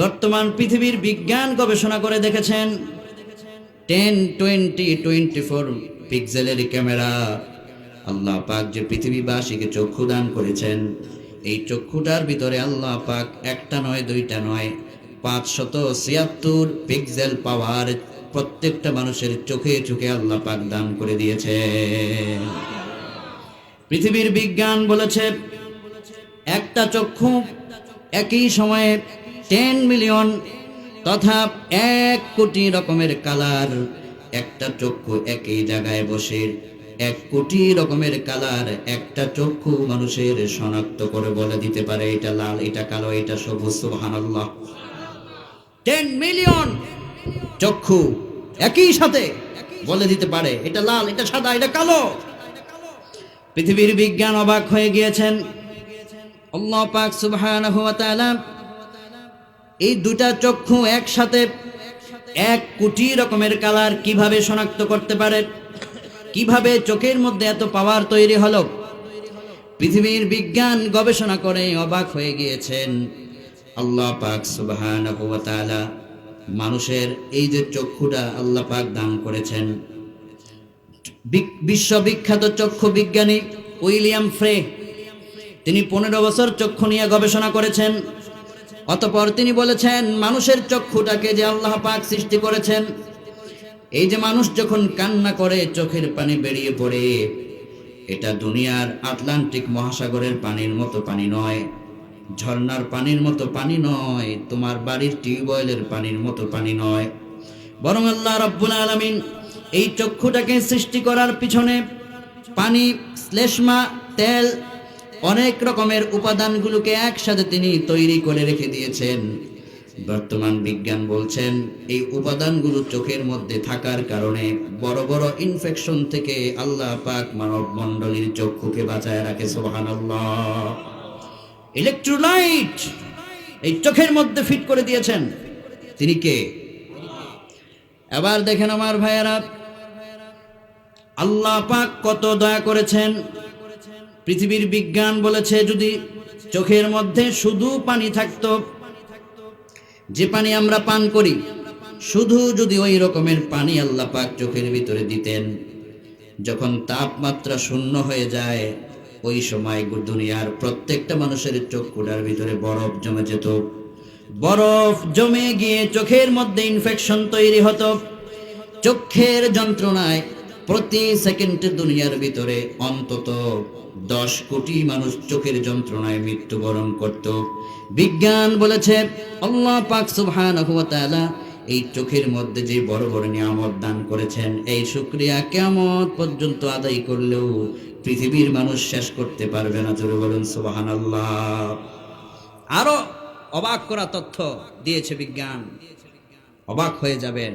বর্তমান পৃথিবীর বিজ্ঞান গবেষণা করে দেখেছেন টেন টোয়েন্টি টোয়েন্টি ফোর পিক্সেলের ক্যামেরা। আল্লাহ পাক যে পৃথিবীবাসীকে চক্ষু দান করেছেন, এই চক্ষুটার ভিতরে আল্লাহ পাক একটা নয়, দুইটা নয়, পাঁচশত ছিয়াত্তর পিক্সেল পাওয়ার প্রত্যেকটা মানুষের চোখে চোখে আল্লাহ পাক দান করে দিয়েছে পৃথিবীর বিজ্ঞান বলেছে, একটা চক্ষু একই সময়ে টেন মিলিয়ন তথা এক কোটি রকমের কালার। একটা চক্ষু একই জায়গায় বসে, এক কোটি রকমের কালার একটা চক্ষু মানুষের শনাক্ত করে বলে দিতে পারে, এটা লাল, এটা কালো, এটা সবুজ, সুবহানাল্লাহ। টেন মিলিয়ন চক্ষু একই সাথে বলে দিতে পারে, এটা লাল, এটা সাদা, এটা কালো। পৃথিবীর বিজ্ঞান অবাক হয়ে গিয়েছেন। আল্লাহ পাক এই দুটা চক্ষু একসাথে এক কোটি রকমের কালার কীভাবে শনাক্ত করতে পারে? কীভাবে চোখের মধ্যে এত পাওয়ার তৈরি হলো? পৃথিবীর বিজ্ঞান গবেষণা করে অবাক হয়ে গিয়েছেন। আল্লাহ পাক তাআলা মানুষের এই যে চক্ষুটা আল্লাহ পাক দান করেছেন। বিশ্ববিখ্যাত চক্ষু বিজ্ঞানী উইলিয়াম ফ্রে, তিনি পনেরো বছর চক্ষু নিয়ে গবেষণা করেছেন। অতপর তিনি বলেছেন, মানুষের চক্ষুটাকে যে আল্লাহ পাক সৃষ্টি করেছেন, এই যে মানুষ যখন কান্না করে, চোখের পানি বেরিয়ে পড়ে, এটা দুনিয়ার আটলান্টিক মহাসাগরের পানির মতো পানি নয়, ঝর্ণার পানির মতো পানি নয়, তোমার বাড়ির টিউবওয়েলের পানির মতো পানি নয়। বরং আল্লাহ রব্বুল আলমিন এই চক্ষুটাকে সৃষ্টি করার পিছনে পানি, শ্লেষ্মা, তেল অনেক রকমের উপাদানগুলোকে একসাথে তিনি তৈরি করে রেখে দিয়েছেন। বর্তমান বিজ্ঞান বলছেন, এই উপাদানগুলো চোখের মধ্যে থাকার কারণে বড় বড় ইনফেকশন থেকে আল্লাহ পাক মানব মণ্ডলীর চক্ষুকে বাঁচায় রাখে সোহান ইলেকট্রোলাইট এই চোখের মধ্যে ফিট করে দিয়েছেন। তিনি কে? এবার দেখেন আমার ভাইয়েরা, আল্লাহ পাক কত দয়া করেছেন পৃথিবীর বিজ্ঞান বলেছে, যদি চোখের মধ্যে শুধু পানি থাকতো, যে পানি আমরা পান করি, শুধু যদি ওই রকমের পানি আল্লাহ পাক চোখের ভিতরে দিতেন, যখন তাপমাত্রা শূন্য হয়ে যায়, ওই সময় দুনিয়ার প্রত্যেকটা মানুষের চক্ষুটার ভিতরে বরফ জমে যেত। বরফ জমে গিয়ে চোখের মধ্যে ইনফেকশন তৈরি হতো। চোখের যন্ত্রণায় প্রতি সেকেন্ডে দুনিয়ার ভিতরে অন্তত দশ কোটি মানুষ চোখের যন্ত্রণায় মৃত্যুবরণ করত। বিজ্ঞান বলেছে, আল্লাহ পাক তাআলা এই চোখের মধ্যে যে বড় বড় নিয়ামত দান করেছেন, এই শুক্রিয়া কেমন পর্যন্ত আদায় করলেও পৃথিবীর মানুষ শেষ করতে পারবে না। জোরে বলুন, সুবহানাল্লাহ। আরও অবাক করা তথ্য দিয়েছে বিজ্ঞান। অবাক হয়ে যাবেন।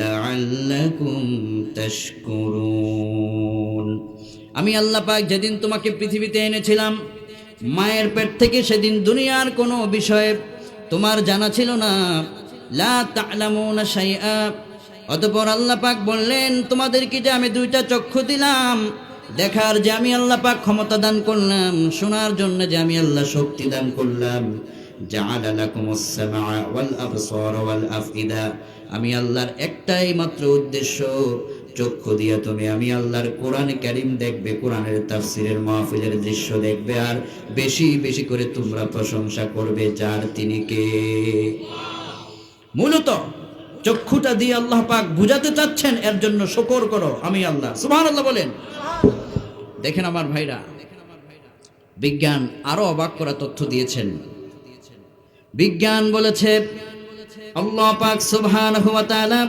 লাআল্লাকুম তাশকুরুন। আমি আল্লাহ পাক যেদিন তোমাকে পৃথিবীতে এনেছিলাম, মায়ের পেট থেকে সেদিন দুনিয়ার কোনো বিষয়ে তোমার জানা ছিল না। লা তা'লামুনা শাইআ। অতঃপর আল্লাহ পাক বললেন, তোমাদেরকে যে আমি দুইটা চক্ষু দিলাম, দেখার যে আমি আল্লাহ পাক ক্ষমতা দান করলাম, শোনার জন্য যে আমি আল্লাহ শক্তি দান করলাম। সামআ ওয়াল আবসারা ওয়াল আফইদা। আমি আল্লাহর একটাই মাত্র উদ্দেশ্য, চক্ষু দিয়ে তুমি আমি আল্লাহর কোরআন কারিম দেখবে, কোরআনের তাফসিরের মাহফিলের দৃশ্য দেখবে, আর বেশি বেশি করে তোমরা প্রশংসা করবে যার তিনি কে। মূলত চক্ষুটা দিয়ে আল্লাহ পাক বুঝাতে চাচ্ছেন, এর জন্য শকর করো, আমি আল্লাহ। সুবহানাল্লাহ বলেন। দেখেন আমার ভাইরা, বিজ্ঞান আরও অবাক করা তথ্য দিয়েছেন। বিজ্ঞান বলেছে, আল্লাহ পাক তাআলা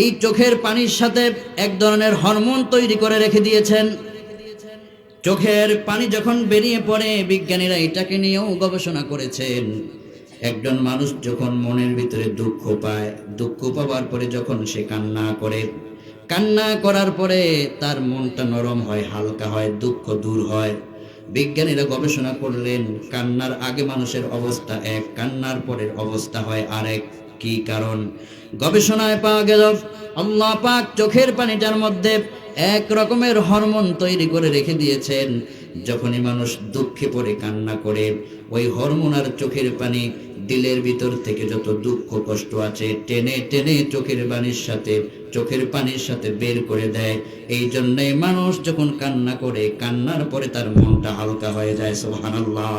এই চোখের পানির সাথে এক ধরনের হরমোন তৈরি করে রেখে দিয়েছেন। চোখের পানি যখন বেরিয়ে পড়ে, বিজ্ঞানীরা এটাকে নিয়েও গবেষণা করেছেন। একজন মানুষ যখন মনের ভিতরে দুঃখ পায়, দুঃখ পাওয়ার পরে যখন সে কান্না করে, কান্না করার পরে তার মনটা নরম হয়, হালকা হয়, দুঃখ দূর হয়। বিজ্ঞানীরা গবেষণা করলেন কান্নার আগে মানুষের অবস্থা এক কান্নার পরের অবস্থা হয় আরেক। কি কারণ? গবেষণায় পাওয়া গেল, আল্লাহ পাক চোখের পানিটার মধ্যে এক রকমের হরমোন তৈরি করে রেখে দিয়েছেন। যখনই মানুষ দুঃখে পড়ে, কান্না করে, ওই হরমোন আর চোখের পানি দিলের ভিতর থেকে যত দুঃখ, কষ্ট আছে, টেনে টেনে চোখের পানির সাথে, চোখের পানির সাথে বের করে দেয়। এই জন্যই মানুষ যখন কান্না করে, কান্নার পরে তার মনটা হালকা হয়ে যায় সোহানাল্লাহ